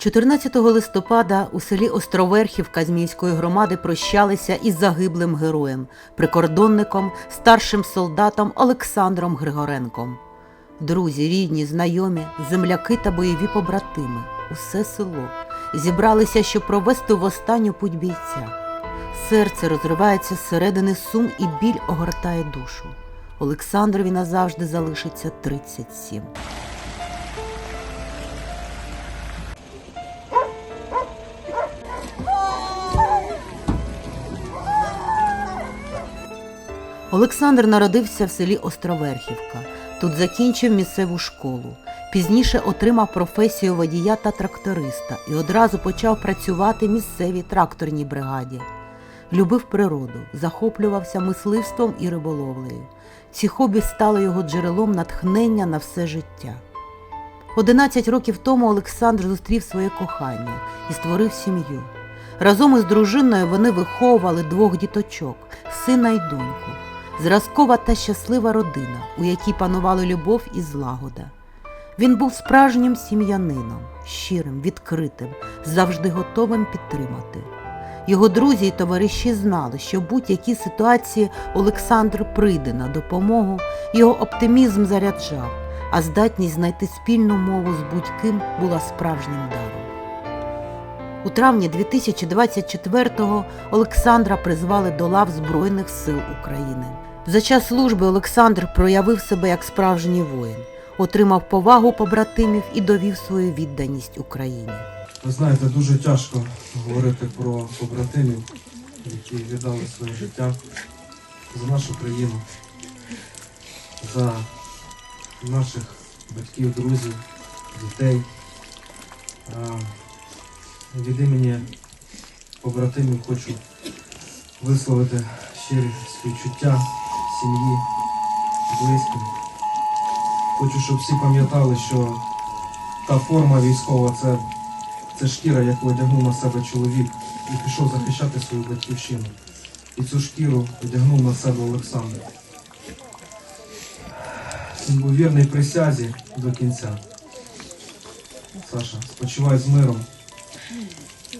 14 листопада у селі Островерхів Казмійської громади прощалися із загиблим героєм, прикордонником, старшим солдатом Олександром Григоренком. Друзі, рідні, знайомі, земляки та бойові побратими, усе село зібралися, щоб провести в останню путь бійця. Серце розривається зсередини сум і біль огортає душу. Олександрові назавжди залишиться 37. Олександр народився в селі Островерхівка. Тут закінчив місцеву школу. Пізніше отримав професію водія та тракториста і одразу почав працювати в місцевій тракторній бригаді. Любив природу, захоплювався мисливством і риболовлею. Ці хобі стали його джерелом натхнення на все життя. 11 років тому Олександр зустрів своє кохання і створив сім'ю. Разом із дружиною вони виховували двох діточок сина й доньку. Зразкова та щаслива родина, у якій панували любов і злагода. Він був справжнім сім'янином, щирим, відкритим, завжди готовим підтримати. Його друзі й товариші знали, що в будь-якій ситуації Олександр прийде на допомогу, його оптимізм заряджав, а здатність знайти спільну мову з будь-ким була справжнім даром. У травні 2024-го Олександра призвали до лав Збройних сил України. За час служби Олександр проявив себе як справжній воїн, отримав повагу побратимів і довів свою відданість Україні. Ви знаєте, дуже тяжко говорити про побратимів, які віддали своє життя за нашу країну, за наших батьків, друзів, дітей. Від імені побратимів хочу висловити щирі співчуття сім'ї, близьким. Хочу, щоб всі пам'ятали, що та форма військова це це шкіра, яку одягнув на себе чоловік і пішов захищати свою батьківщину. І цю шкіру одягнув на себе Олександр. Він був вірний присязі до кінця. Саша, спочивай з миром.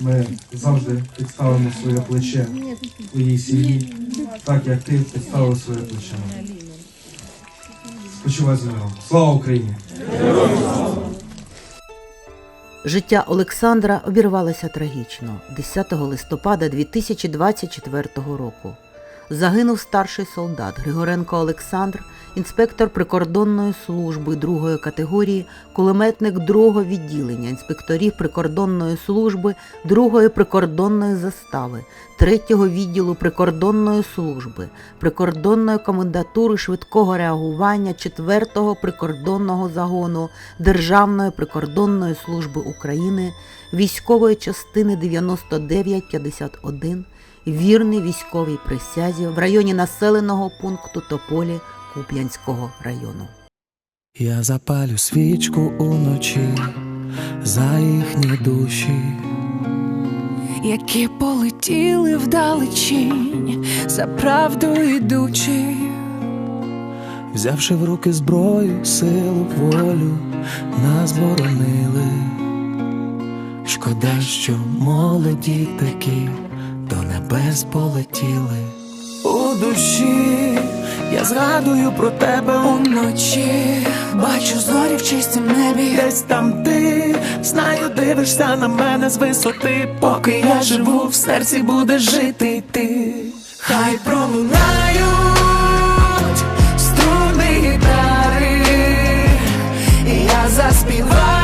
Ми завжди підставимо своє плече твоїй сім'ї, так як ти підставив своє плече. Спочивай з миром. Слава Україні! Життя Олександра обірвалося трагічно 10 листопада 2024 року. Загинув старший солдат Григоренко Олександр, інспектор прикордонної служби другої категорії, кулеметник другого відділення інспекторів прикордонної служби другої прикордонної застави, третього відділу прикордонної служби, прикордонної комендатури швидкого реагування четвертого прикордонного загону Державної прикордонної служби України, військової частини 9951 вірний військовій присязі в районі населеного пункту Тополі Куп'янського району. Я запалю свічку уночі за їхні душі. які полетіли вдалечінь, за правду йдучи, Взявши в руки зброю, силу, волю, нас боронили. Шкода, що молоді такі до небес полетіли. У душі я згадую про тебе уночі бачу зорі в чистім небі. Десь там ти знаю, дивишся на мене з висоти. Поки я живу, в серці буде жити ти. Хай пролунають струни гітари, я заспіваю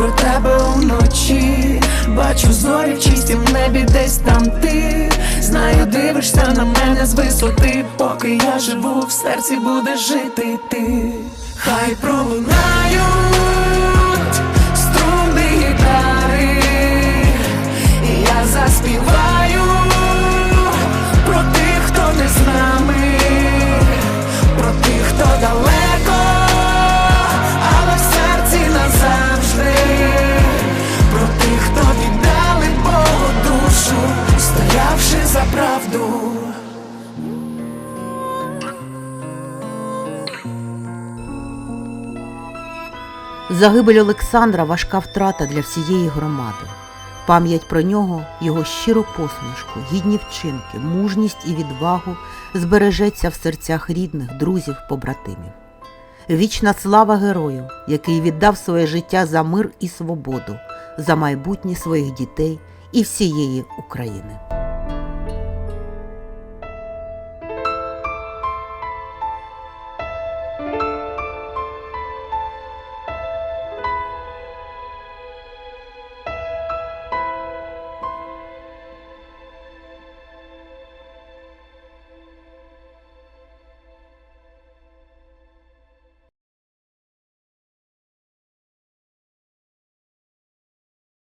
про тебе уночі, бачу зорі в чистім небі, десь там ти. Знаю, дивишся на мене з висоти, поки я живу, в серці буде жити ти. Хай пролунають Загибель Олександра важка втрата для всієї громади. Пам'ять про нього, його щиру посмішку, гідні вчинки, мужність і відвагу збережеться в серцях рідних, друзів, побратимів. Вічна слава герою, який віддав своє життя за мир і свободу, за майбутнє своїх дітей і всієї України.